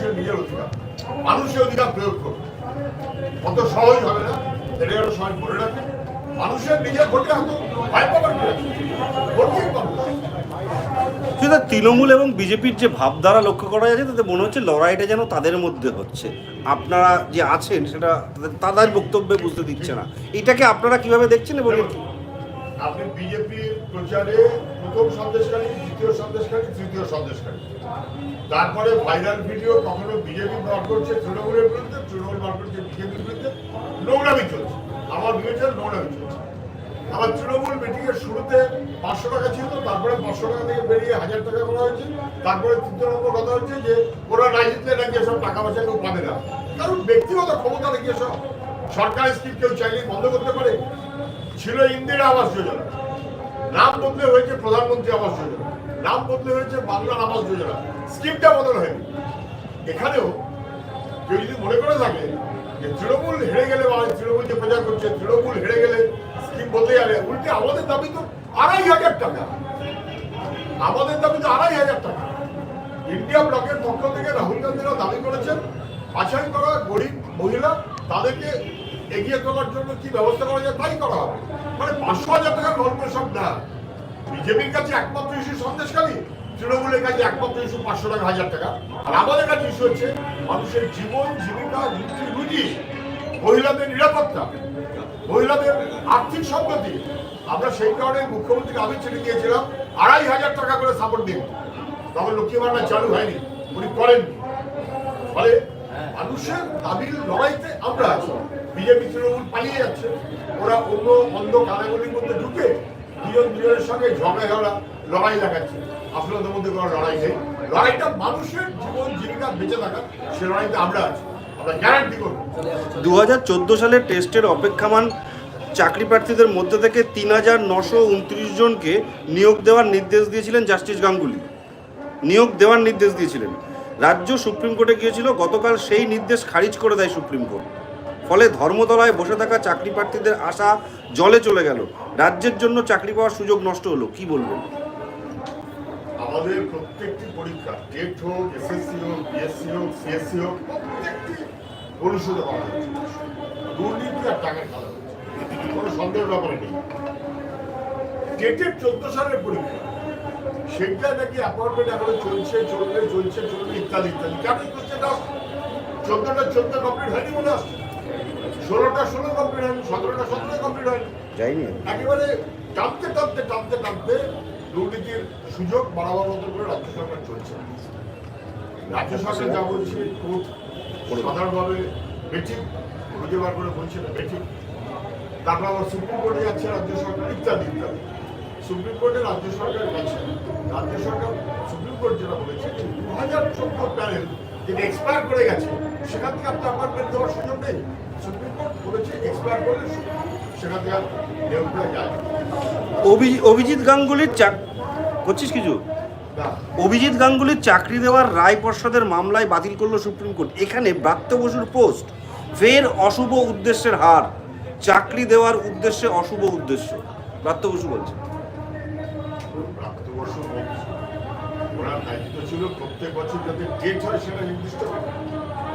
মানুষের নিজের অধিকার। মানুষের অধিকার প্রয়োগ করবে কত সহজ হবে না। এটা যেন সবাই বলে রাখে। মানুষের নিজের ভোটে এত ভয় পাবার তৃণমূল এবং বিজেপির যে ভাবধারা লক্ষ্য করা যাচ্ছে, তাতে মনে হচ্ছে লড়াইটা যেন তাদের মধ্যে হচ্ছে। আপনারা যে আছেন, সেটা তাদের- বক্তব্যে বুঝতে দিচ্ছে না। এটাকে আপনারা কীভাবে দেখছেন এবং আপনি বিজেপির প্রচারে প্রথম সন্দেশকারী, দ্বিতীয় সন্দেশকারী, তৃতীয় সন্দেশকারী। তারপরে ভাইরাল ভিডিও কখনো বিজেপি বার করছে তৃণমূলের বিরুদ্ধে, তৃণমূল বার করছে বিজেপির বিরুদ্ধে, নোংরামি চলছে। আমার বিবেচনা নোংরামি চলছে। আবার তৃণমূল মিটিং এর শুরুতে পাঁচশো টাকা ছিল, তারপরে পাঁচশো টাকা থেকে বেরিয়ে হাজার টাকা করা হয়েছে। তারপরে তৃতীয় নম্বর কথা হচ্ছে যে, ওরা রাজনীতিতে নাকি এসব টাকা পয়সা কেউ পাবে না। কারণ ব্যক্তিগত ক্ষমতা নাকি এসব। সরকারি স্কিম কেউ চাইলেই বন্ধ করতে পারে। ছিল ইন্দিরা আবাস যোজনা। নাম বদলে হয়েছে প্রধানমন্ত্রী আবাস যোজনা। নাম বদলে হয়েছে বাংলার আবাস যোজনা। স্কিমটা বদল হয়নি। এখানেও কেউ যদি মনে করে থাকে যে তৃণমূল হেরে গেলে বা তৃণমূল যে প্রচার করছে, তৃণমূল হেরে গেলে স্কিম বদলে যাবে, উল্টে আমাদের দাবি তো আড়াই হাজার টাকা। আমাদের দাবি তো আড়াই হাজার টাকা। ইন্ডিয়া ব্লকের পক্ষ থেকে রাহুল গান্ধীরা দাবি করেছেন বাছাই করা গরিব মহিলা তাদেরকে এগিয়ে তোলার জন্য কি ব্যবস্থা করা যায় তাই করা হবে। মানে পাঁচশো হাজার টাকার গল্প সব না। বিজেপির কাছে একমাত্র ইস্যু সন্দেশকারী তৃণমূলের কাছে একমাত্র ইস্যু পাঁচশো টাকা, হাজার টাকা। আর আমাদের কাছে ইস্যু হচ্ছে মানুষের জীবন, জীবিকা রুটি রুজি মহিলাদের নিরাপত্তা, মহিলাদের আর্থিক সম্পত্তি। আমরা সেই কারণে মুখ্যমন্ত্রীকে আমি চিঠি দিয়েছিলাম, আড়াই হাজার টাকা করে সাপোর্ট দিন। তখন লক্ষ্মী ভান্ডার চালু হয়নি, উনি করেননি। ফলে মানুষের দাবির লড়াইতে আমরা আছি। বিজেপি তৃণমূল পালিয়ে যাচ্ছে। ওরা অন্য অন্ধ কানাগুলির মধ্যে ঢুকে দুজন দুজনের সঙ্গে ঝগড়া লড়াই লাগাচ্ছে আসলে মধ্যে কোনো লড়াই নেই। লড়াইটা মানুষের জীবন জীবিকা বেঁচে থাকা, সে লড়াইতে আমরা আছি। আমরা গ্যারান্টি করব। দু সালের টেস্টের অপেক্ষামান চাকরি প্রার্থীদের মধ্যে থেকে তিন হাজার নশো উনত্রিশ জনকে নিয়োগ দেওয়ার নির্দেশ দিয়েছিলেন জাস্টিস গাঙ্গুলি। নিয়োগ দেওয়ার নির্দেশ দিয়েছিলেন। রাজ্য সুপ্রিম কোর্টে গিয়েছিল, গতকাল সেই নির্দেশ খারিজ করে দেয় সুপ্রিম কোর্ট। ফলে ধর্মতলায় বসে থাকা চাকরি প্রার্থীদের আশা জলে চলে গেল। রাজ্যের জন্য চাকরি পাওয়ার সুযোগ নষ্ট হলো, কি বলবেন? আমাদের প্রত্যেকটি পরীক্ষা, টেট হোক, এসএসসি হোক, বিএসসি হোক, সিএসসি হোক, প্রত্যেকটি অনুষ্ঠিত করা হচ্ছে। দুর্নীতি আর টাকার খেলা হচ্ছে। কোনো সন্দেহের ব্যাপারে নেই। টেটের চোদ্দ সালের পরীক্ষা, সেটা নাকি অ্যাপয়েন্টমেন্ট এখনও চলছে, চলবে চলছে, চলবে, ইত্যাদি ইত্যাদি। কেন কোশ্চেনটা আসছে? চোদ্দটা চোদ্দ কমপ্লিট হয়নি বলে আসছে ষোলোটা ষোলো কমপ্লিট হয়নি সতেরোটা সতেরো কমপ্লিট হয়নি। যাইনি। একেবারে টানতে টানতে টানতে টানতে দুর্নীতির সুযোগ বাড়াবার মতো করে রাজ্য সরকার চলছে। রাজ্য সরকার যা বলছে খুব সাধারণভাবে বেঠিক খুঁজে বার করে বলছে না বেঠিক। তারপর আবার সুপ্রিম কোর্টে যাচ্ছে রাজ্য সরকার ইত্যাদি ইত্যাদি। সুপ্রিম কোর্টে রাজ্য সরকার গেছে। রাজ্য সরকার সুপ্রিম কোর্ট যেটা বলেছে যে দু হাজার চোদ্দ প্যানেল যেটা এক্সপায়ার করে গেছে সেখান থেকে আপনি অ্যাপার্টমেন্ট দেওয়ার সুযোগ নেই। সুপ্রিম কোর্ট বলেছে এক্সপায়ার করলে সেখান থেকে নিয়োগ দেওয়া যায় অভিজিৎ গাঙ্গুলির চাক করছিস কিছু? অভিজিৎ গাঙ্গুলির চাকরি দেওয়ার রায় পর্ষদের মামলায় বাতিল করল সুপ্রিম কোর্ট। এখানে ব্রাত্য বসুর পোস্ট ফের অশুভ উদ্দেশ্যের হার। চাকরি দেওয়ার উদ্দেশ্যে অশুভ উদ্দেশ্য। ব্রাত্য বসু বলছে। ওনার দায়িত্ব ছিল প্রত্যেক বছর যাতে ডেট হয় সেটা নির্দিষ্ট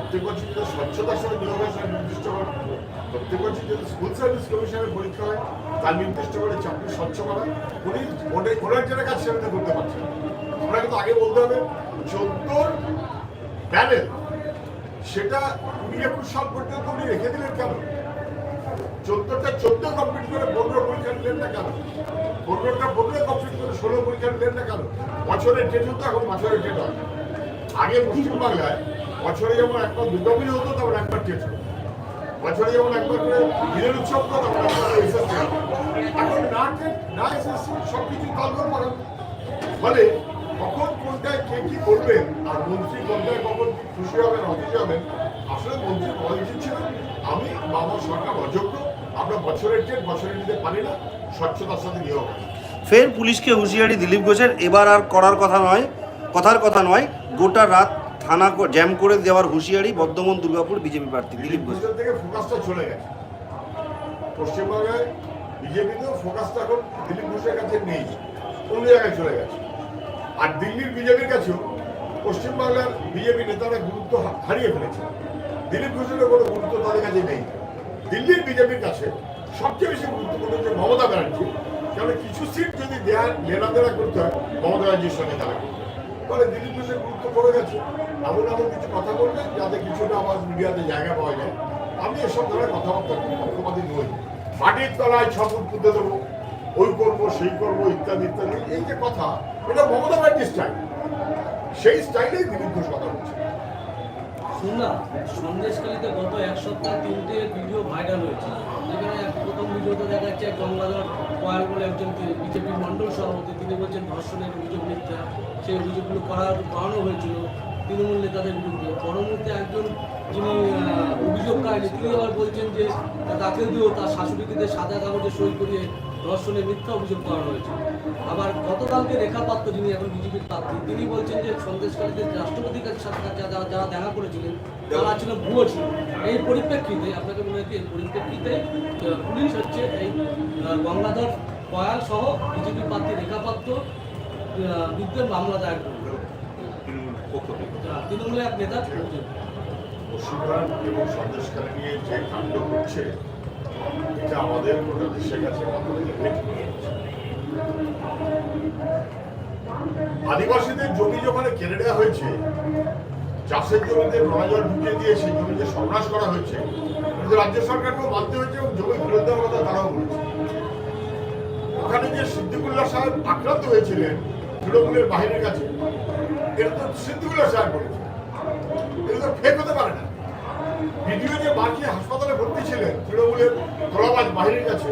প্রত্যেক বছর যাতে স্বচ্ছতার নিয়োগ হয়, নির্দিষ্ট করা প্রত্যেক বছর যাতে স্কুল সার্ভিস কমিশনের পরীক্ষা হয়, তার নির্দিষ্ট করে চাকরি স্বচ্ছ করা, উনি ওটা ওনার যেটা কাজ সেটা করতে পারছেন। ওনাকে তো আগে বলতে হবে, চোদ্দোর প্যানেল সেটা কুড়ি একুশ সাল পর্যন্ত উনি রেখে দিলেন কেন? চোদ্দটা, চোদ্দ কমপ্লিট করে পনেরো পরীক্ষা নিলেন না কেন? পনেরোটা, পনেরো কমপ্লিট করে ষোলো পরীক্ষা নিলেন না কেন? বছরের ডেট হতো, এখন বছরের ডেট হয়। আগে পশ্চিমবাংলায় বছরে যেমন একবার দুর্গা পুজো হতো, তখন একবার ডেট হতো। বছরে যেমন একবার করে ঈদের উৎসব হতো, তখন একবার এসএসসি এখন না ডেট না এসএসসি সব কিছু তালগোল ফলে কখন কোনটায় কে কি করবেন আর মন্ত্রী কোনটায় কখন খুশি হবেন অখুশি হবেন আসলে মন্ত্রী বলা উচিত ছিল, আমি বা আমার সরকার অযোগ্য, আমরা বছরের ডেট বছরে নিতে পারি না, স্বচ্ছতার সাথে নিয়োগ হয় ফের পুলিশকে হুঁশিয়ারি দিলীপ ঘোষের, এবার আর করার কথা নয়, কথার কথা নয়, গোটা রাত থানা জ্যাম করে দেওয়ার হুঁশিয়ারি বর্ধমান দুর্গাপুর বিজেপি প্রার্থী দিলীপ ঘোষ। থেকে ফোকাসটা চলে গেছে। পশ্চিমবঙ্গে বিজেপিতেও ফোকাসটা এখন দিলীপ ঘোষের কাছে নেই, অন্য জায়গায় চলে গেছে। আর দিল্লির বিজেপির কাছেও পশ্চিমবাংলার বিজেপি নেতারা গুরুত্ব হারিয়ে ফেলেছে। দিলীপ ঘোষের কোনো গুরুত্ব তাদের কাছে নেই। দিল্লির বিজেপির কাছে সবচেয়ে বেশি গুরুত্বপূর্ণ হচ্ছে মমতা ব্যানার্জি। কারণ কিছু সিট যদি দেয়া লেনা দেনা করতে হয়, মমতা ব্যানার্জির সঙ্গে তারা ফলে দিলীপ ঘোষের গুরুত্ব পড়ে গেছে। এমন এমন কিছু কথা বলবেন যাতে কিছুটা আমার মিডিয়াতে জায়গা পাওয়া যায়। আমি এসব ধরনের কথাবার্তা খুব পক্ষপাতী নই। মাটির তলায় ছপুট পুঁতে দেবো, ওই করব, সেই করব, ইত্যাদি ইত্যাদি। এই যে কথা, এটা মমতা ব্যানার্জির স্টাইল। সেই স্টাইলেই দিলীপ ঘোষ কথা বলছে। শুনলাম সন্দেশকালীতে গত এক সপ্তাহ তিনটে ভিডিও ভাইরাল হয়েছে। যেখানে এক দেখা যাচ্ছে গঙ্গাধর পয়াল বলে একজন বিজেপি মণ্ডল সভাপতি। তিনি বলছেন ধর্ষণের অভিযোগ মিথ্যা। সেই অভিযোগগুলো করার কারণও হয়েছিল তৃণমূল নেতাদের বিরুদ্ধে। পরবর্তী একজন যিনি অভিযোগ অভিযোগকারী, তিনি আবার বলছেন যে তাকে দিয়েও তার শাশুড়িকে সাদা কাগজে সই করিয়ে ধর্ষণের মিথ্যা অভিযোগ করা হয়েছে। আবার গতকালকে রেখা পাত্র যিনি এখন বিজেপির প্রার্থী তিনি বলছেন যে সন্দেশকারীদের রাষ্ট্রপতির কাছে সাথে যারা যারা দেখা করেছিলেন তারা ছিল ভুয়ো ছিল। এই পরিপ্রেক্ষিতে আপনাকে মনে হয় এই পরিপ্রেক্ষিতে পুলিশ হচ্ছে এই গঙ্গাধর কয়াল সহ বিজেপি প্রার্থী রেখা পাত্র বিরুদ্ধে মামলা দায়ের করবে তৃণমূলের এক নেতা মুর্শিদাবাদ এবং সন্দেশখালী নিয়ে যে কাণ্ড হচ্ছে এটা আমাদের আদিবাসীদের জমি যেখানে কেড়ে নেওয়া হয়েছে, চাষের জমিতে নোনা জল ঢুকিয়ে দিয়ে সেই জমিতে সন্ন্যাস করা হয়েছে রাজ্য সরকারকেও মানতে হয়েছে এবং জমি ফেরত দেওয়ার কথা তারাও বলেছে। ওখানে যে সিদ্দিকুল্লাহ সাহেব আক্রান্ত হয়েছিলেন তৃণমূলের বাহিনীর কাছে, এটা তো সিদ্দিকুল্লাহ সাহেব বলেছে। এটা তো ফেক হতে পারে না। ভিডিও যে মার্কে হাসপাতালে ভর্তি ছিলেন তৃণমূলের তোলাবাজ বাহিনীর কাছে।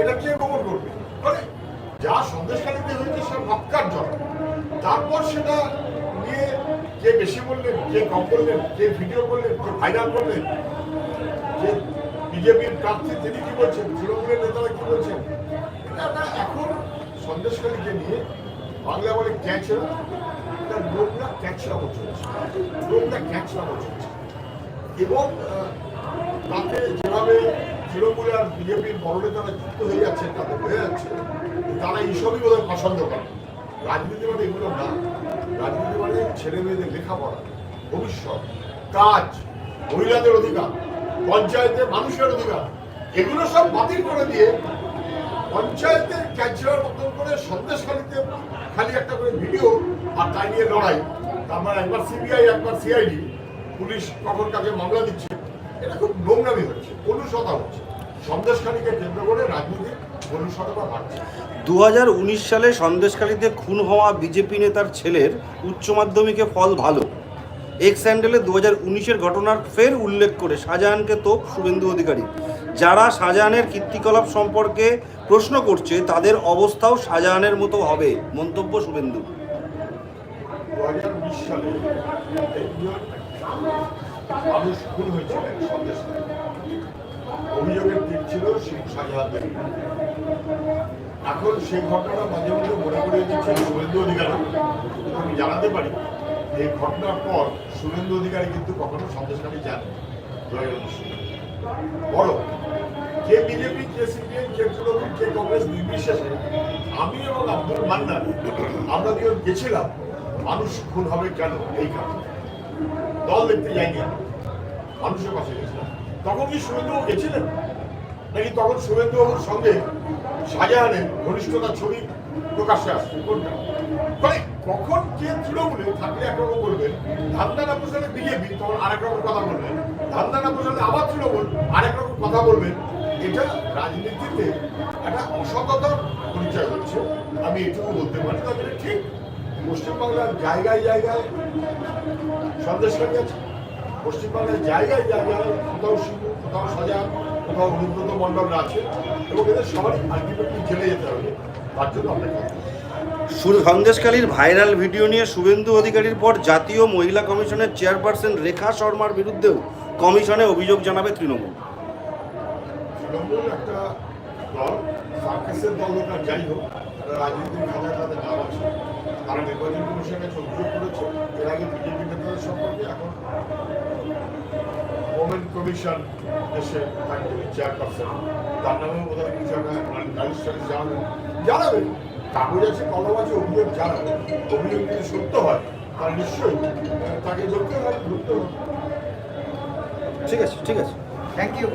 এটা কে গোপন করবে? মানে যা সন্দেশকালীতে হয়েছে সে মক্কার জল। তারপর সেটা নিয়ে কে বেশি বললেন, কে কম বললেন, কে ভিডিও করলেন, কে ভাইরাল করলেন, যে বিজেপির প্রার্থী তিনি কি বলছেন, তৃণমূলের নেতারা কি বলছেন, এটা এখন সন্দেশকালীকে নিয়ে বাংলা বলে ক্যাচরা এটা লোকরা ক্যাচরা চলছে লোকরা ক্যাচরা চলছে এবং তাতে যেভাবে তৃণমূল আর বিজেপির বড় নেতারা যুক্ত হয়ে যাচ্ছে, তাতে বোঝা যাচ্ছে তারা এইসবই বোধহয় পছন্দ করে। রাজনীতি মানে এগুলো না। রাজনীতি মানে ছেলে মেয়েদের লেখাপড়া, ভবিষ্যৎ, কাজ, মহিলাদের অধিকার পঞ্চায়েতে মানুষের অধিকার। এগুলো সব বাতিল করে দিয়ে পঞ্চায়েতের ক্যান্সার মতন করে সন্দেশখালিতে খালি একটা করে ভিডিও আর তাই নিয়ে লড়াই। তারপর একবার সিবিআই একবার সিআইডি পুলিশ কখন কাকে মামলা দিচ্ছে এটা খুব নোংরামি হচ্ছে অনুসতা হচ্ছে। সন্দেশখালীকে কেন্দ্র করে রাজনীতি অনুসতা বাড়ছে। দু সালে সন্দেশখালীতে খুন হওয়া বিজেপি নেতার ছেলের উচ্চ মাধ্যমিকে ফল ভালো। এক্স স্যান্ডেলে দু হাজার উনিশের ঘটনার ফের উল্লেখ করে শাহজাহানকে তোপ শুভেন্দু অধিকারী। যারা শাহজাহানের কীর্তিকলাপ সম্পর্কে প্রশ্ন করছে তাদের অবস্থাও শাহজাহানের মতো হবে মন্তব্য শুভেন্দু। দু হাজার উনিশ সালে মানুষ খুন হয়েছিলেন সন্দেশখালী অভিযোগের দিক ছিল শেখ এখন সেই ঘটনা মাঝে মাঝে মনে আমি জানাতে পারি এই ঘটনার পর অধিকারী কিন্তু কখনো সন্দেশখালী যান বড় বিজেপি কে সিপিএম কে তৃণমূল কংগ্রেস নির্বিশেষে আমি এবং আব্দুল আমরা দুজন গেছিলাম, মানুষ খুন হবে কেন? এই কারণে। দল দেখতে যাইনি মানুষের পাশে গেছিলাম তখন কি শুভেন্দুবাবু গেছিলেন? নাকি তখন শুভেন্দুবাবুর সঙ্গে শাহজাহানের ঘনিষ্ঠতার ছবি প্রকাশ্যে আসছে? কোনটা? মানে কখন কে তৃণমূলে থাকলে একরকম বলবেন ধান্দা না পোষালে বিজেপি, তখন আরেক রকম কথা বলবেন ধান্দা না পোষালে আবার তৃণমূল, আরেক রকম কথা বলবেন এটা রাজনীতিতে একটা অসততার পরিচয় হচ্ছে। আমি এটুকু বলতে পারি। তবে ঠিক পশ্চিমবাংলার জায়গায় জায়গায় সন্দেশকারী আছে পশ্চিমবাংলার জায়গায় জায়গায় কোথাও শিবু কোথাও সাজা কোথাও অনুব্রত মণ্ডলরা আছে এবং এদের সবারই আলটিমেটলি জেলে যেতে হবে। তার জন্য করছি। শুধু সন্দেশখালীর ভাইরাল ভিডিও নিয়ে শুভেন্দু অধিকারীর পর জাতীয় মহিলা কমিশনের চেয়ারপারসন রেখা শর্মার বিরুদ্ধেও কমিশনে অভিযোগ জানাবে তৃণমূল। তৃণমূল একটা দল সার্কাসের দল হোক যাই হোক রাজনীতির খাতায় তাদের নাম আছে। তারা নির্বাচন কমিশনের অভিযোগ করেছে। এর আগে বিজেপি নেতাদের সম্পর্কে এখন ওমেন কমিশন দেশে থাকবে চেয়ারপারসন। তার নামেও বোধ হয় কিছু একটা নালিশ জানাবেন। জানাবেন? কাগজ আছে কলম আছে অভিযোগ জানাবেন। অভিযোগ যদি সত্য হয় তার নিশ্চয়ই তাকে ধরতে হয় ধরতে হবে। ঠিক আছে ঠিক আছে। Thank you